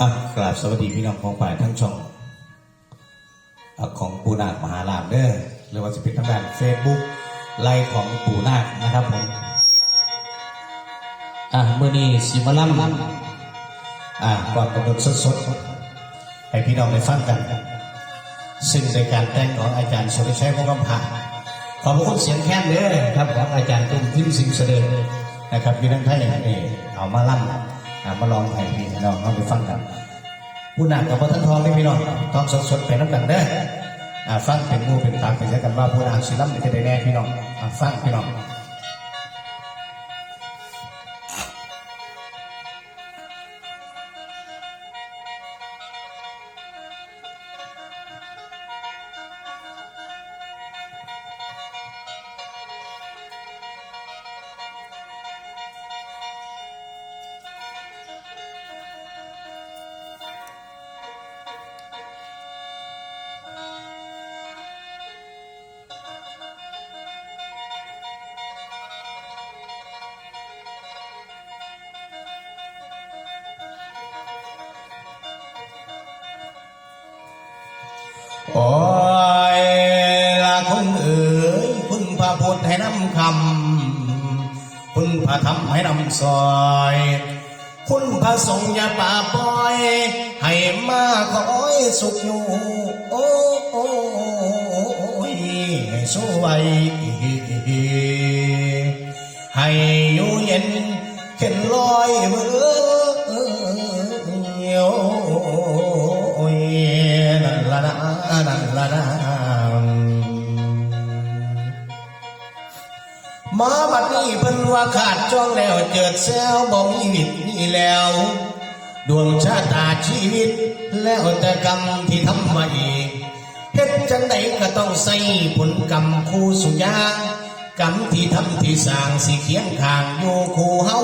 อะกราบสวัสดีพี่น้องของฝ่ายทั้งช่องอของปูนาคมหาลามเด้อหรือว่าจะเป็นทางด้านเฟซบุ๊กไลน์ของปูนาคนะครับผมอะเมื่อนี้สิมาล่ำอะก่อนกำหนดสดๆให้พี่น้องได้ฟังกันซึ่งในการแต่งของอาจารย์สุริชัยวงศ์กำพาขอบคุณเสียงแค้นเด้อครับของอาจารย์ตุ้มทิมสิงเสด็จนะครับพี่น้องไทยเออเอามาล่ำอะ มาลองให้พี่น้องเขาไปฟังกันผู้หนักกับพระท่านทองนี่พี่น้องทองสดๆไปน้ำกันเด้อฟังเป็นหมูเป็นตาเป็นใจกันว่าผู้หนักศิล่ำจะได้แน่พี่น้องฟังพี่น้อง โอ้ยละคุณเอ๋ยคุณพระพุทธให้นำคำคุณพระธรรมให้นำซอยคุณพระสงฆ์อย่าป่าป่อย ให้มาคอยสุขอยู่ โอ้โอ้ยให้สว้ให้อยู่เย็นเข็นลอยมือ ว่าขาดจ้องแล้วเจิดแซวบ่มีวิตนี่แล้ว ดวงชะตาชีวิต แล้วแต่กรรมที่ทำมาเองเฮ็ดจังใดก็ต้องใส่ผลกรรมคู่สุยากรรมที่ทำที่สร้างสิเคียงข้างอยู่คู่เฮา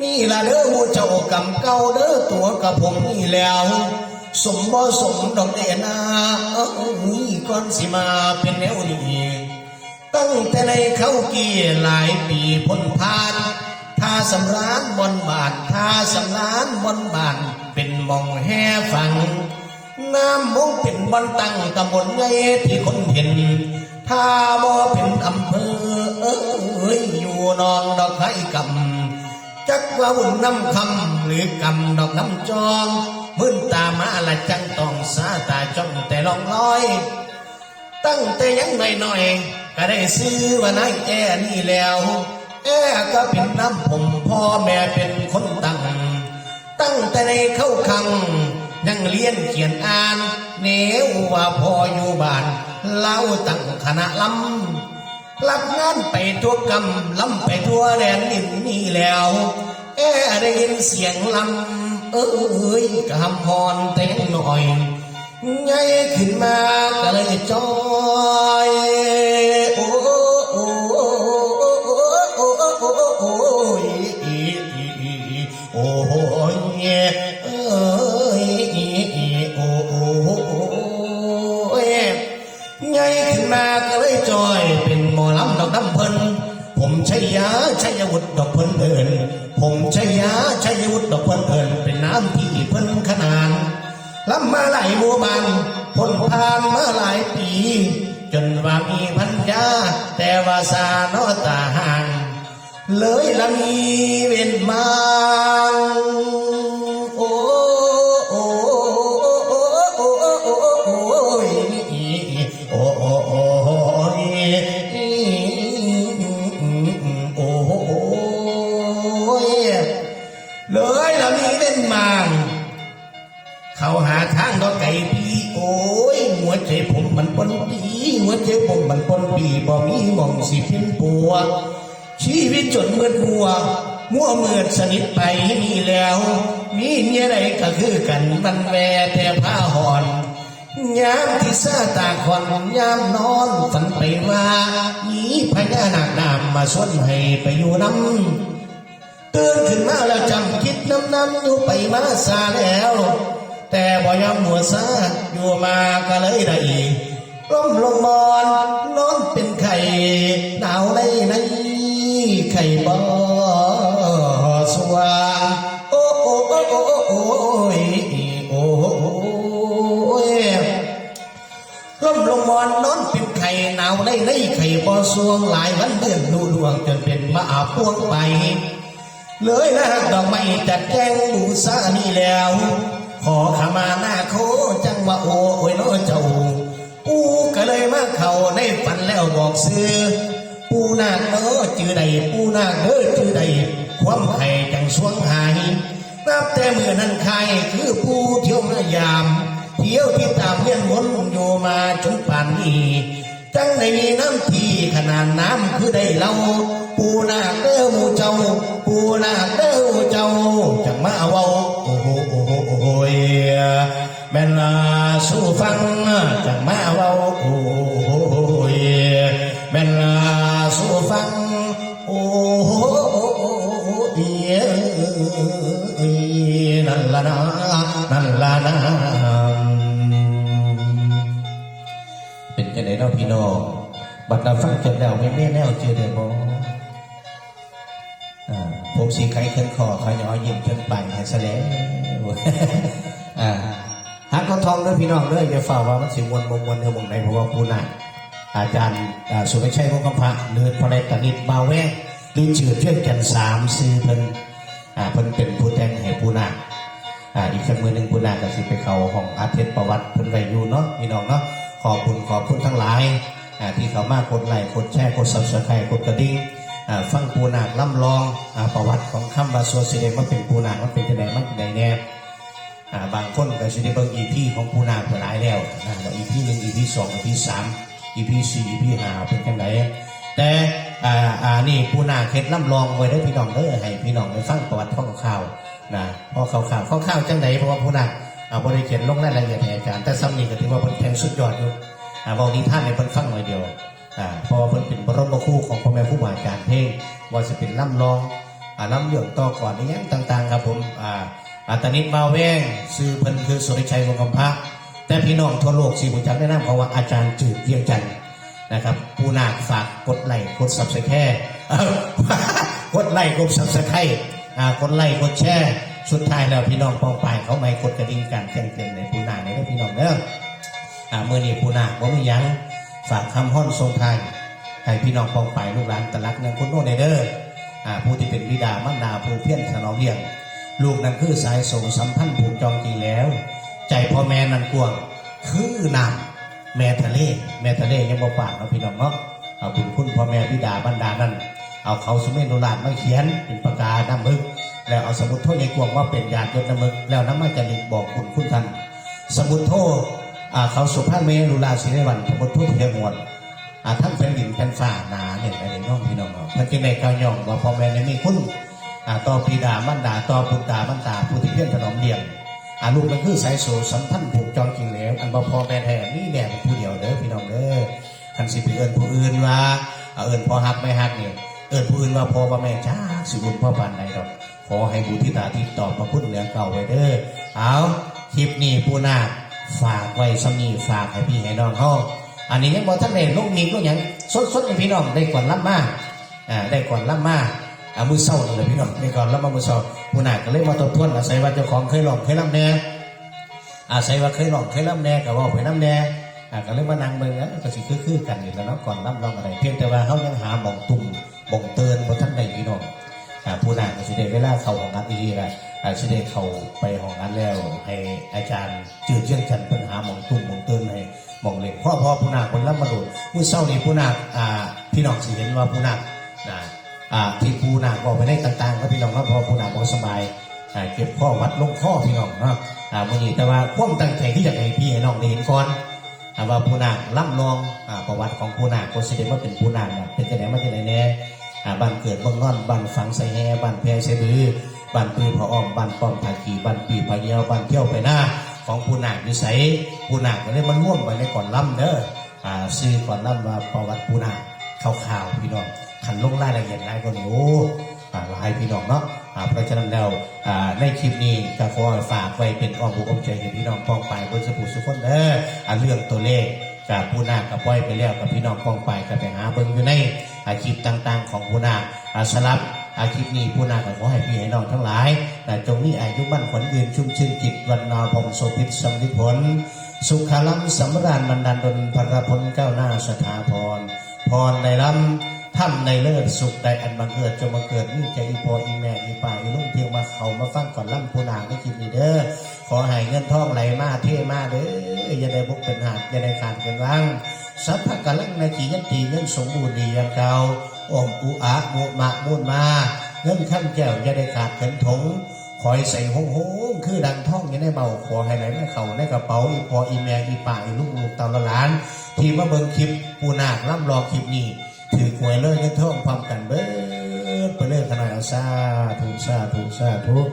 นี่ละเด้อหมู่เจ้ากรรมเก่าเด้อตัวกับผมนี่แล้ว สมบ่สมดอกเดนาเอ้ยก่อนสิมาเป็นแนวนี้ ตั้งแต่ในเขาเกี่หลายปีพ้นผ่านท่าสำรานบนบานท่าสำรานบนบานเป็นมองแห่ฝัง น้ำมุงเป็นบนตั้งตำบลไงที่คนเห็นถ้าบ่เป็นอำเภอเอ้ยอยู่นองดอกไข่กำจักว่าวุ่นน้ำคำหรือกำดอกน้ำจองมื่นตามาละจังต้องสาตาจ้องแต่ลองลอย ตั้งแต่ยังหน่อยๆ ก็ได้ซื้อว่านายแอนี่แล้ว แอก็เป็นน้ำผมพ่อแม่เป็นคนตั้งตั้งแต่ในเข้าคังยังเรียนเขียนอ่านเนวว่าพออยู่บ้านเล่าตั้งคณะลำรับงานไปทั่วกำลำไปทั่วแดนดินนี่แล้ว แอได้ยินเสียงลำเอ้ยกำพรเต้งหน่อยไงขึ้นมาก็เลยจ้อ ยาชัยวุฒิดอกเพิ่นเอินผมชัยยาชัยวุฒิดอกเพิ่นเอินเป็นน้ำที่เพิ่นขนานลำมาไหลบัวบ้านพ้นผ่านมาหลายปี จนว่ามีพันยาแต่ว่าสานอตาห่าง เลยละมีเว้นมา ปีหัวใจผมมันปนปีบ่มีหมองสิเพินปัว ชีวิตจนเมื่อมัว มั่วเมื่อสนิทไปนี่แล้ว มีเมียใดก็คือกันมันแวแต่ผ้าหอนยามที่ซาตาควันยามนอนฝันไปว่ามีพญานาคนามมาสวนให้ไปอยู่น้ำตื่นขึ้นมาแล้วจำคิดน้ำน้ำอยู่ไปมาซาแล้ว แต่บ่ยอมหัวซาอยู่มาก็เลยได้ ล้มลงนอนนอนเป็นไข่หนาวในในไข่บ่สว่างโอ้โอ้โอ้โอ้โอ้ยโอ้ยล้มลงนอนนอนเป็นไข่หนาวในในไข่บ่สวงหลายวันเดือนดูดวงจนเป็นมาอาพวงไปเลยนะดอกไม้จัดแจงบูซานี่แล้ว ขอขมาหน้าโคจังว่าโอ ในฝันแล้วบอกซื้อ ปูนาคเออจือใดปูนาคเออจือใดความไข่จังสวงหายนับแต่เมื่อนั้นใครคือปูเที่ยวมายาม เที่ยวที่ตามเลี้ยนวนอยู่มาจนป่านนี้จังในมีน้ำทีขนาดน้ำคือได้เล่าปูนาคเด้อหมูเจ้า ปูนาค พี่น้องบัดเราฟังจบแล้วไม่แม่แนวเจอเด้บอ่าผมสีไข่ขึ้นคอขย้อยยิ้มจนไปให้ซะแล้วอ่าหากเขาทองด้อพี่น้องด้ออย่าฝ่าว่ามันสิมวนมวนเด้อหมองใดเพราะว่าผู้น่ะอาจารย์อ่าสุรชัยวงกำพะหรือพระเดชตนิตบาแวงหรือชื่อเพื่อนกันสามซื้อเพิ่นเพิ่นเป็นผู้แต่งให้ผู้น่ะอ่าอีกสักมือหนึ่งคุณนาก็สิไปเขาห้องอาเทศประวัติเพิ่นไว้อยู่เนาะพี่น้องเนาะ ขอบคุณขอบคุณทั้งหลายที่เขามากดไลค์กดแชร์กดซับสไครต์กดกระดิ่งฟังปูนาคล่ำลองอประวัติของคำบาโซเสดมันเป็นปูนาคมันเป็นจังไดมันเป็นไดแน่บางคนก็สิได้เบิ่งอีพีของปูนาคหลายแล้วอีพีหนึ่งอีพีสองอีพีสามอีพีสี่อีพีห้าเป็นจังไดแต่อ่าอ่านี่ปูนาคเคล็ดล่ำลองไว้เด้พี่น้องเด้อให้พี่น้องได้ฟังประวัติขอข่าวนะพอข่าวข่าวข่าวจังไหนเพราะว่าผู้นักเอา บริเขียนลงรายละเอียดให้อาจารย์แต่ซ้ำนี่ก็ถือว่าเป็นแพงสุดยอดอยู่อ่าบานี้ท่านในเพิ่นฟังหน่อยเดียวอ่าเพราะว่าเพิ่นเป็นบรมครูของพ่อแม่ผู้บาอาจารย์เพลงว่าจะเป็นล่ำรองอ่าล่ำเหลืองต่อก่อนนี้ยังต่างๆครับผมอ่าอาตานิดบาแวงซื้อเพิ่นคือสุริชัยวงศ์กำพะแต่พี่น้องทั่วโลกสิบุจักได้นำเพราะว่าอาจารย์จืดเยี่ยงจันนะครับผู้นาคฝากกดไลค์กดซับสไคร์กดไลค์กดซับสไครต์อ่ากดไลค์กดแชร์ สุดท้ายแล้วพี่น้องปองปายเขาไม่กดกระดิ่งกันแจ้งเตือนในผู้นาในเรื่องพี่น้องเด้ออ่าเมื่อนี้ผู้นาบ่มียังฝากคำห้อนทรงไทยให้พี่น้องปองปายลูกหลานตะลักนังคุณโน่ในเด้ออ่าผู้ที่เป็นบิดามารดาผู้เพี้ยนถนอมเลี้ยง ลูกนั้นคือสายส่งสัมพันธ์ผูกจองจริงแล้ว ใจพ่อแม่นั้นกวงคือน้ำแม่ทะเลแม่ทะเลยังบ่ปากเนาะพี่น้องเนาะเอาบุญคุณพ่อแม่บิดาบรรดานั้นเอาเขาสมัยโนราชมาเขียนเป็นปากกาศน้ำมึก แล้วเอาสมุดโทษยายกวงว่าเป็นญาติยศน้ำมึกแล้วน้ำมาจะลิกบอกคุณคุณท่านสมุดโทษเขาสุภาพเมรุลาศิริวันสมุดโทษเทียมวดท่านเป็นดินเป็นฝ่าหนาเนี่ยอะไรน้องพี่น้องเนาะเพิ่นจึงได้กาวยองว่าพ่อแม่เนี่มีคุณต่อปีดามันดาต่อพุทธามันตาผู้ที่เพี้ยนถนอมเลี้ยงอาลูกมันคือสายโสสัมพันธ์ผูกจองจริงแล้ว อันบ่พ่อแม่แท้นี่แม่เป็นผู้เดียวเด้อพี่น้องเด้อคันสิไปเอิ้นผู้อื่นว่าเอาเอิ้นพ่อฮักไม่ฮักเนี่ย เอิ้นผู้อื่นว่าพ่อว่าแม่จ้าสิบุญพ่อปานใดดอก ขอให้บุที่ตาที่ตอบมาพุ่นเหนือเก่าไว้เด้อเอาคลิปนี้ปูนาฝากไว้สำนีฝากให้พี่ให้น้องเขาอันนี้ยังบอกท่านได้ลูกมีก็ยังสดสดให้พี่น้องได้ก่อนรับมาอ่าได้ก่อนรับมาอ่ามือเศร้าเลยพี่น้องได้ก่อนรับมามือเศร้าปูนาก็เลยมาทบทวนอาศัยว่าเจ้าของเคยลองเคยรับแน่อาศัยว่าเคยลองเคยรับแน่ก็เว่าไปรับแน่อ่าก็เลยมานั่งเบิ่งนะก็สิคือๆกันอยู่แล้วเนาะก่อนรับรองอะไร เพียงแต่ว่าเขายังหาหม่องตุ่ม หม่องเตือนบ่ท่านใดพี่น้องผู้นางก็สิได้เวลาเข้าของงานดีๆนะอาสิได้เข้าไปของงานแล้ว ให้อาจารย์จืดเชื่องจันปัญหาหมองตุ่มหมองเตือนให้หมองเล็กพ่อพ่อผู้นางคนรับมาดดมื่อเช้านี้ผู้นางอ่าพี่น้องสิเห็นว่าผู้นางนะอ่าที่ผู้นางบอกไปได้ต่างๆก็พี่น้องก็พอผู้นางบอกสบายอ่าเก็บข้อวัดลงข้อพี่น้องเนาะอ่ามื่อนี้แต่ว่าความตั้งใจที่อยากให้พี่ให้น้องได้เห็นก่อนอ่าว่าผู้นางล่ำลองอ่าประวัติของผู้นางคนแสดงว่าเป็นผู้นางนะเป็นจะไหนมาจากไหนแน่ บ้านเกิดเบ้องนอนบ้านฝังใส่แฮบ้านแพรใส่บือบ้านปืนพระอ้อมบ้านป้อมผาขีบ้านปีพะเยาบ้านเที่ยวไปหน้าของผู้นางนิสัยผู้นางก็เลยมันร่วมไปในก่อนล่ำเด้ออ่าซื้อก่อนล่ำว่าประวัติผู้นางข่าวๆพี่น้องขันลงรายละเอียดรายก็โอ้อ่าหลายพี่น้องเนาะเพราะฉะนั้นแล้วในคลิปนี้ก็ขอฝากไว้เป็นอ้อมอกอมใจให้พี่น้องป้องไปบนสมุดสุขคนเด้อเรื่องตัวเลขกับผู้นากับปล่อยไปแล้วกับพี่น้องป้องไปกับไปหาเบิ่งอยู่ใน อาชีพต่างๆ ของผู้นาอาสลับอาชีพนี้ผู้นาก็ขอให้พี่ให้น้องทั้งหลายแต่จงมีอายุมั่นขวัญยืนชุ่มชื่นจิตวันนาพงโสภิตสำลิผล สุขาลังสำราญบรรดาลดลพระพลก้าวหน้าสถาพร พรในลำทำในเลิศสุขใดอันบังเกิดจงมาเกิดนี่ใจอีพออีแม่อีป่าอีลุงเพียงมาเขามาฟังก่อนล่ำผู้นางก็คิดนีเด้อขอให้เงินทองไหลมาเทมาเด้ออย่าได้บุกเป็นหาดอย่าได้ขาดเป็นว่าง สัพพะกะลังในขียันตีเงินสมบูรณ์ดีอย่างเก่าอมอุอะมุมะมุนมา เงินขั้นแก้วอย่าได้ขาดเงินถงคอยใส่ห้องโฮงคือดังท่องยังได้เบาขอให้ไหลไม่เข่าในกระเป๋าอีพออีแม่อีป่าอีลูกลูกเตาละหลาน ที่มาเบิ่งคลิปปูนาคล่ำรอคลิปนี้ ถือหวยเลยเงินท่องพร้อมกันเบิดไปเลยขนาดเอาซาถูกซาถูกซาถูก